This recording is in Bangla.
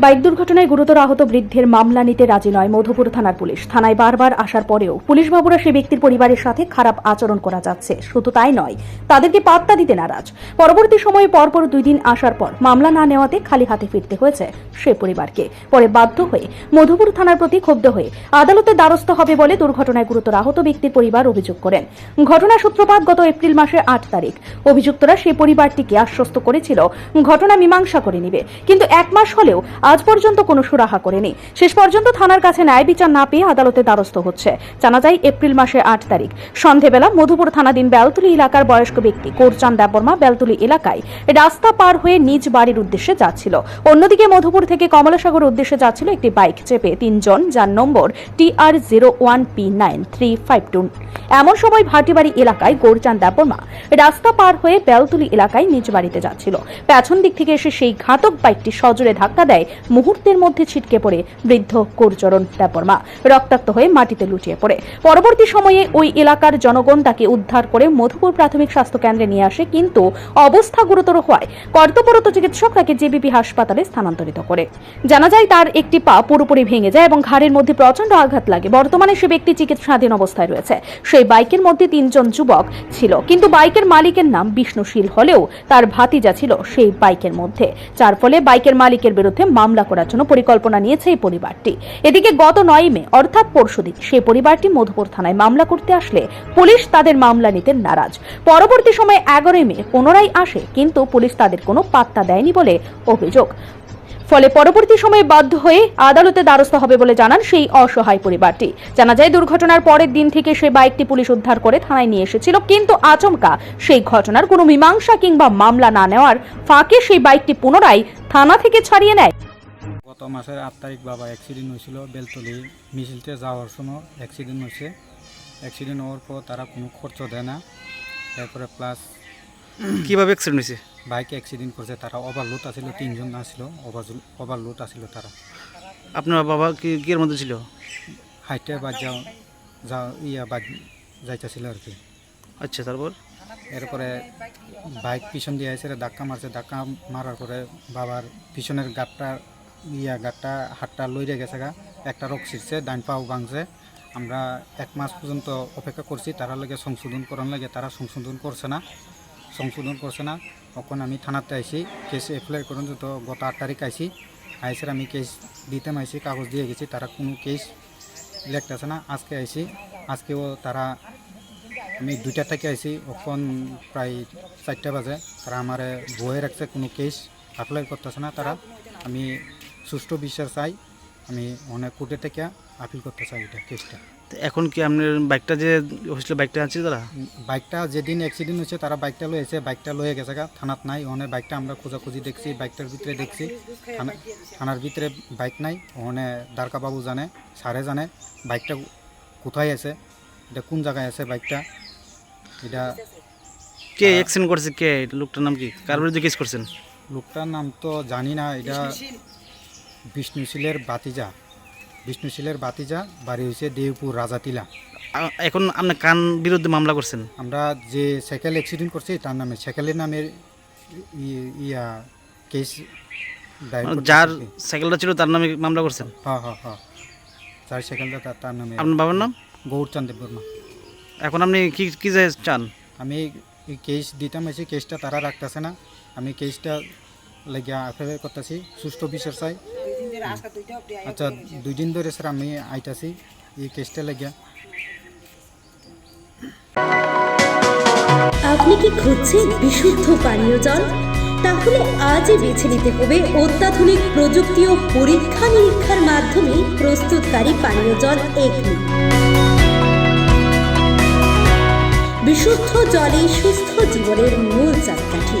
বাইক দুর্ঘটনায় গুরুতর আহত বৃদ্ধের মামলা নিতে রাজি নয় মধুপুর থানার পুলিশ। থানায় বারবার আসার পরেও পুলিশ বাবুরা সে ব্যক্তির পরিবারের সাথে খারাপ আচরণ করা যাচ্ছে। শুধু তাই নয়, তাদেরকে পাত্তা দিতে নারাজ। পরবর্তী সময়ে পরপর দুই দিন আসার পর মামলা না নেওয়াতে খালি হাতে ফিরতে হয়েছে সে পরিবারকে। পরে বাধ্য হয়ে মধুপুর থানার প্রতি ক্ষুব্ধ হয়ে আদালতে দ্বারস্থ হবে বলে দুর্ঘটনায় গুরুতর আহত ব্যক্তির পরিবার অভিযোগ করেন। ঘটনা সূত্রপাত গত এপ্রিল মাসের আট তারিখ। অভিযুক্তরা সেই পরিবারটিকে আশ্বস্ত করেছিল, ঘটনা মীমাংসা করে নিবে। কিন্তু এক মাস হলেও আজ পর্যন্ত কোনো সুরাহা করেনি। শেষ পর্যন্ত থানার কাছে ন্যায় বিচার না পেয়ে আদালতে দ্বারস্থ হচ্ছে। জানা যায়, এপ্রিল মাসের আট তারিখ। সন্ধেবেলা মধুপুর থানাধীন বেলতুলি এলাকার বয়স্ক ব্যক্তি কোরচান দেববর্মা বেলতুলি এলাকায় রাস্তা পার হয়ে নিজ বাড়ির উদ্দেশ্যে যাচ্ছিল। অন্যদিকে মধুপুর থেকে কমলাসাগর উদ্দেশ্যে যাচ্ছিল একটি বাইক চেপে তিনজন, যার নম্বর টি R zero one P nine three five two. এমন সময় ভাটিবাড়ি এলাকায় গৌরচাঁদ দেববর্মা রাস্তা পার হয়ে বেলতুলি এলাকায় নিজ বাড়িতে যাচ্ছিল। পেছন দিক থেকে এসে সেই ঘাতক বাইকটি সজোরে ধাক্কা দেয় মুহূর্তের মধ্যে ছিটকে পড়ে বৃদ্ধ কোরচরণ দেববর্মা রক্তাক্ত হয়ে মাটিতে লুটিয়ে পড়ে। পরবর্তী সময়ে ওই এলাকার জনগণ তাকে উদ্ধার করে মধুপুর প্রাথমিক স্বাস্থ্য কেন্দ্রে নিয়ে আসে, কিন্তু অবস্থা গুরুতর হওয়ায় কর্তব্যরত চিকিৎসক তাকে জেবিপি হাসপাতালে স্থানান্তরিত করে। জানা যায়, তার একটি পা পুরোপুরি ভেঙে যায় এবং ঘাড়ের মধ্যে প্রচণ্ড আঘাত লাগে। বর্তমানে সে ব্যক্তি চিকিৎসাধীন অবস্থায় রয়েছে। সেই বাইকের মধ্যে তিনজন যুবক ছিল, কিন্তু বাইকের মালিকের নাম বিষ্ণুশীল হলেও তার ভাতিজা ছিল সেই বাইকের মধ্যে। যার ফলে বাইকের মালিকের বিরুদ্ধে মামলা করার জন্য পরিকল্পনা নিয়েছে এই পরিবারটি। এদিকে গত নয় মে, অর্থাৎ পরশুদিন সেই পরিবারটি মধুপুর থানায় মামলা করতে আসলে পুলিশ তাদের মামলা নিতে নারাজ। পরবর্তী সময়ে এগারোই মে পুনরায় আসে, কিন্তু পুলিশ তাদের কোনো পাত্তা দেয়নি বলে অভিযোগ। ফলে পরবর্তী সময়ে বাধ্য হয়ে আদালতে দ্বারস্থ হবে বলে জানান সেই অসহায় পরিবারটি। জানা যায়, দুর্ঘটনার পরের দিন থেকে সেই বাইকটি পুলিশ উদ্ধার করে থানায় নিয়ে এসেছিল, কিন্তু আচমকা সেই ঘটনার কোনো মীমাংসা কিংবা মামলা না নেওয়ার ফাঁকে সেই বাইকটি পুনরায় থানা থেকে ছাড়িয়ে নেয়। গত মাসের আট তারিখ বাবা অ্যাক্সিডেন্ট হয়েছিল বেলতলি। মিছিলতে যাওয়ার সময় অ্যাক্সিডেন্ট হয়েছে। অ্যাক্সিডেন্ট হওয়ার পর তারা কোনো খরচ দেয় না। তারপরে প্লাস কীভাবে অ্যাক্সিডেন্ট হয়েছে? বাইক অ্যাক্সিডেন্ট করছে তারা ওভারলোড আছিল তিনজন আসছিল ওভারলোড আসছিল তারা। আপনার বাবা কি কি এর মধ্যে ছিল? হাইটে বাদ যাও যা ইয়া বাদ যাইতেছিল আর কি। আচ্ছা তারপর? এরপরে বাইক পিছন দিয়ে এসে ধাক্কা মারছে ধাক্কা মারার পরে বাবার পিছনের গাটটা ইয়া গাটটা হাতটা লইরে গেছে গা। একটা রোগ ছিঁড়ছে ডাইন পাও ভাঙছে। আমরা এক মাস পর্যন্ত অপেক্ষা করছি তারা লাগে সংশোধন করার লাগে তারা সংশোধন করছে না। সংশোধন করছে না। তখন আমি থানাতে আইসি কেস এপ্লাই করুন তো গত আট তারিখ আইসি আইসের আমি কেস দিতে আইসি কাগজ দিয়ে গেছি, তারা কোনো কেস লেখতেছে না। আজকে আইসি আজকেও তারা, আমি দুইটা থেকে আইসি ওখন প্রায় চারটা বাজে। তারা আমার বয়ে রাখছে, কোনো কেস অ্যাপ্লাই করতেছে না তারা। আমি সুষ্ঠু বিচার চাই। আমি অনেক কোর্টে থেকে আপিল করতে চাই এটা কেসটা। তো এখন কি আপনার বাইকটা যে হয়েছিল বাইকটা আছে তারা? বাইকটা যেদিন অ্যাক্সিডেন্ট হয়েছে তারা বাইকটা লয়েছে বাইকটা লয়ে গেছে গা। থানাত নাই ওখানে বাইকটা আমরা খোঁজাখুঁজি দেখছি বাইকটার ভিতরে দেখছি। থানা থানার ভিতরে বাইক নাই ওখানে দ্বারকা বাবু জানে স্যারে জানে বাইকটা কোথায় আছে এটা কোন জায়গায় আছে বাইকটা। এটা কে অ্যাক্সিডেন্ট করছে কে? লোকটার নাম কি? কার বিরুদ্ধে কেস করছেন? লোকটার নাম তো জানি না এটা বিষ্ণুশীলের বাতিজা। বিষ্ণুশীলের বাতিজা বাড়ি হয়েছে দেবপুর রাজাতিলা। এখন আপনি কান বিরুদ্ধে মামলা করছেন? আমরা যে সাইকেল অ্যাক্সিডেন্ট করছি তার নামে সাইকেলের নামের ইয়া কেস দায়ের যার সাইকেলটা ছিল তার নামে মামলা করছেন? হ্যাঁ হ্যাঁ হ্যাঁ। যার সাইকেলটা তার তার নামে আপনার বাবার নাম? গৌরচান্দ বর্মা। এখন আপনি কি কি চান? আমি কেস দিতাম এসে কেসটা তারা রাখতেছে না। আমি কেসটা লাগিয়া করতেছি সুষ্ঠু বিচার চাই। আচ্ছা দুই দিন ধরে স্যার আমি আইতাছি এই কেসটা লাগিয়া। আপনি কি খুঁজছেন বিশুদ্ধ পানীয় জল? তাহলে আজই বেছে নিতে হবে অত্যাধুনিক প্রযুক্তি ও পরীক্ষা নিরীক্ষার মাধ্যমে প্রস্তুতকারী পানীয় জল এগনি। বিশুদ্ধ জলে সুস্থ জীবনের মূল চাকাঠি।